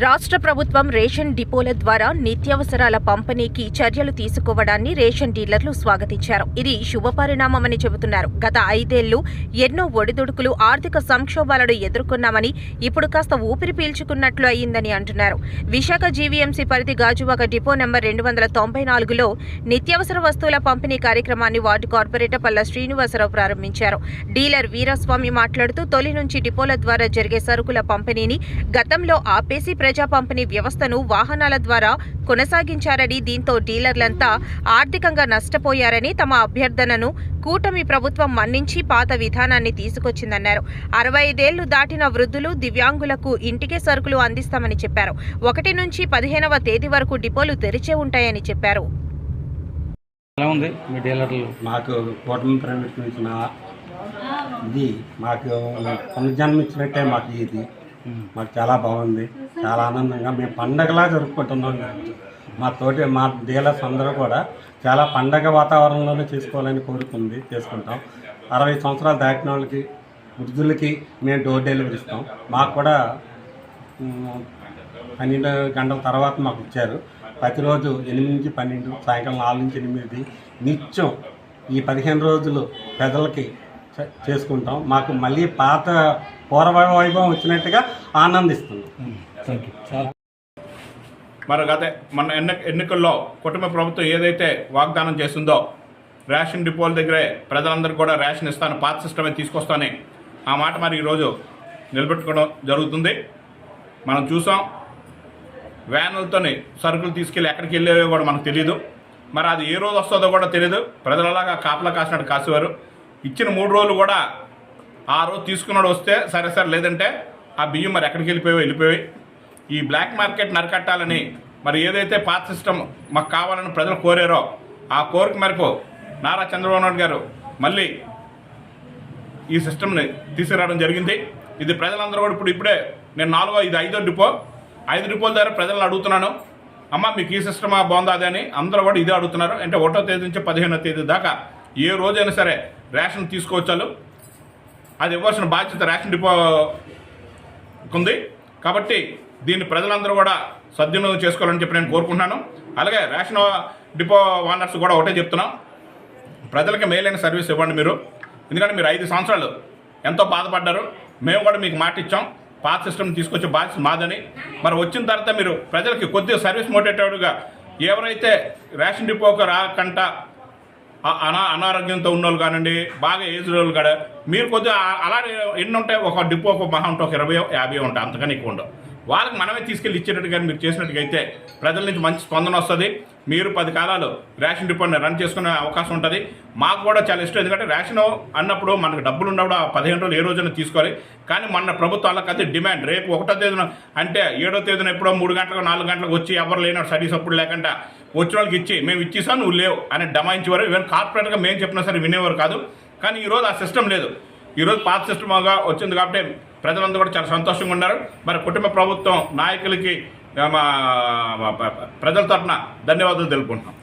రాష్ట్ర ప్రభుత్వం రేషన్ డిపోల ద్వారా నిత్యావసరాల పంపిణీకి చర్యలు తీసుకోవడాన్ని రేషన్ డీలర్లు స్వాగతించారు. ఇది శుభపరిణామమని చెబుతున్నారు. గత ఐదేళ్ళు ఎన్నో ఒడిదుడుకులు ఆర్థిక సంక్షోభాలను ఎదుర్కొన్నామని ఇప్పుడు కాస్త ఊపిరి పీల్చుకున్నట్లు అయిందని అంటున్నారు. విశాఖ జీవీఎంసీ పరిధి గాజువాక డిపో నెంబర్ రెండు వందల తొంభై నాలుగులో నిత్యావసర వస్తువుల పంపిణీ కార్యక్రమాన్ని వార్డు కార్పొరేటర్ పల్ల శ్రీనివాసరావు ప్రారంభించారు. డీలర్ వీరస్వామి మాట్లాడుతూ తొలి నుంచి డిపోల ద్వారా జరిగే సరుకుల పంపిణీని గతంలో ఆపేసి ప్రజా పంపిణీ వ్యవస్థను వాహనాల ద్వారా కొనసాగించారని దీంతో డీలర్లంతా ఆర్థికంగా నష్టపోయారని తమ అభ్యర్థనను కూటమి ప్రభుత్వం మన్నించి పాత విధానాన్ని తీసుకొచ్చిందన్నారు. అరవై ఐదేళ్ళు దాటిన వృద్ధులు దివ్యాంగులకు ఇంటికే సరుకులు అందిస్తామని చెప్పారు. ఒకటి నుంచి పదిహేనవ తేదీ వరకు డిపోలు తెరిచే ఉంటాయని చెప్పారు. మాకు కూటమి ప్రభుత్వం ఇచ్చిన ఇది మాకు పునర్జన్మ ఇచ్చినట్టే మాకు ఇది. మాకు చాలా బాగుంది. చాలా ఆనందంగా మేము పండగలా జరుపుకుంటున్నాం మా తోటి మా డీలర్స్ అందరూ కూడా చాలా పండగ వాతావరణంలోనే చేసుకోవాలని కోరుకుంది చేసుకుంటాం. అరవై సంవత్సరాలు దాటిన వాళ్ళకి వృద్ధులకి మేము డోర్ డెలివరీ ఇస్తాం. మాకు కూడా పన్నెండు గంటల తర్వాత మాకు ఇచ్చారు. ప్రతిరోజు ఎనిమిది నుంచి పన్నెండు సాయంకాలం నాలుగు నుంచి ఎనిమిది. నిత్యం ఈ పదిహేను రోజులు ప్రజలకి చేసుకుంటాం. మాకు మళ్ళీ పాత పూర్వ వైభవం వచ్చినట్టుగా ఆనందిస్తున్నాం మరి గత మన ఎన్న ఎన్నికల్లో కుటుంబ ప్రభుత్వం ఏదైతే వాగ్దానం చేస్తుందో రేషన్ డిపోల దగ్గరే ప్రజలందరికీ కూడా రేషన్ ఇస్తాను పాత సిస్టమే తీసుకొస్తానని ఆ మాట మరి ఈరోజు నిలబెట్టుకోవడం జరుగుతుంది. మనం చూసాం వ్యానులతోని సరుకులు తీసుకెళ్ళి ఎక్కడికి వెళ్ళేవో కూడా మనకు తెలియదు మరి అది ఏ రోజు వస్తుందో కూడా తెలియదు ప్రజలలాగా కాపలా కాసినట్టు కాసేవారు. ఇచ్చిన మూడు రోజులు కూడా ఆ రోజు తీసుకున్నాడు వస్తే సరే సరే లేదంటే ఆ బియ్యం మరి ఎక్కడికి వెళ్ళిపోయావో వెళ్ళిపోయి ఈ బ్లాక్ మార్కెట్ నరకట్టాలని మరి ఏదైతే పాత సిస్టమ్ మాకు కావాలని ప్రజలు కోరారో ఆ కోరిక మేరకు నారా చంద్రబాబు నాయుడు గారు మళ్ళీ ఈ సిస్టమ్ని తీసుకురావడం జరిగింది. ఇది ప్రజలందరూ కూడా ఇప్పుడు ఇప్పుడే నేను నాలుగో ఇది ఐదో డిపో. ఐదు డిపోల దగ్గర ప్రజలను అడుగుతున్నాను. అమ్మ మీకు ఈ సిస్టమా బాగుందా అదే అని అందరూ కూడా ఇదే అడుగుతున్నారు. అంటే ఒకటో తేదీ నుంచి పదిహేనో తేదీ దాకా ఏ రోజైనా సరే రేషన్ తీసుకోవచ్చాలు. అది ఇవ్వాల్సిన బాధ్యత రేషన్ డిపో ఉంది కాబట్టి దీన్ని ప్రజలందరూ కూడా సద్వినియోగం చేసుకోవాలని చెప్పి నేను కోరుకుంటున్నాను. అలాగే రేషన్ డిపో ఓనర్స్ కూడా ఒకటే చెప్తున్నాం. ప్రజలకి మేలైన సర్వీస్ ఇవ్వండి మీరు. ఎందుకంటే మీరు ఐదు సంవత్సరాలు ఎంతో బాధపడ్డారు. మేము కూడా మీకు మాట ఇచ్చాం. పాత సిస్టమ్ తీసుకొచ్చే బాధ్యత మాదని. మరి వచ్చిన తర్వాత మీరు ప్రజలకి కొద్దిగా సర్వీస్ మోటేటర్గా ఎవరైతే రేషన్ డిపోకి రాకుండా అనా అనారోగ్యంతో ఉన్న వాళ్ళు కానివ్వండి బాగా ఏజ్ వాళ్ళు కాడ మీరు కొద్దిగా ఆ- అలాగే ఎన్ని ఉంటాయి ఒక డిపో ఒక మహా ఉంటాయి ఒక ఇరవై యాభై ఉంటాయి అంతకని ఎక్కువ ఉండవు. వాళ్ళకి మనమే తీసుకెళ్ళి ఇచ్చేటట్టుగా మీరు చేసినట్టుగైతే అయితే ప్రజల నుంచి మంచి స్పందన వస్తుంది. మీరు పది కాలాలు రేషన్ డిపోని రన్ చేసుకునే అవకాశం ఉంటుంది. మాకు కూడా చాలా ఇష్టం. ఎందుకంటే రేషన్ అన్నప్పుడు మనకు డబ్బులు ఉన్నప్పుడు ఆ పదిహేను రోజులు ఏ రోజున తీసుకోవాలి. కానీ మన ప్రభుత్వాలకు అయితే డిమాండ్ రేపు ఒకటో తేదీన అంటే ఏడో తేదీన ఎప్పుడో మూడు గంటలకు నాలుగు గంటలకు వచ్చి ఎవరు లేనప్పుడు స్టడీస్ అప్పుడు లేకుండా వచ్చిన వాళ్ళకి ఇచ్చి మేము ఇచ్చేసాం నువ్వు లేవు అని డమాయించేవారు ఈవెన్ కార్పొరేట్గా మేము చెప్పినా సరే వినేవారు కాదు. కానీ ఈరోజు ఆ సిస్టమ్ లేదు. ఈరోజు పాత సిస్టమ్గా వచ్చింది కాబట్టి ప్రజలందరూ కూడా చాలా సంతోషంగా ఉన్నారు. మరి కుటుంబ ప్రభుత్వం నాయకులకి మా మా- ప్రజల తరఫున ధన్యవాదాలు తెలుపుకుంటున్నాం.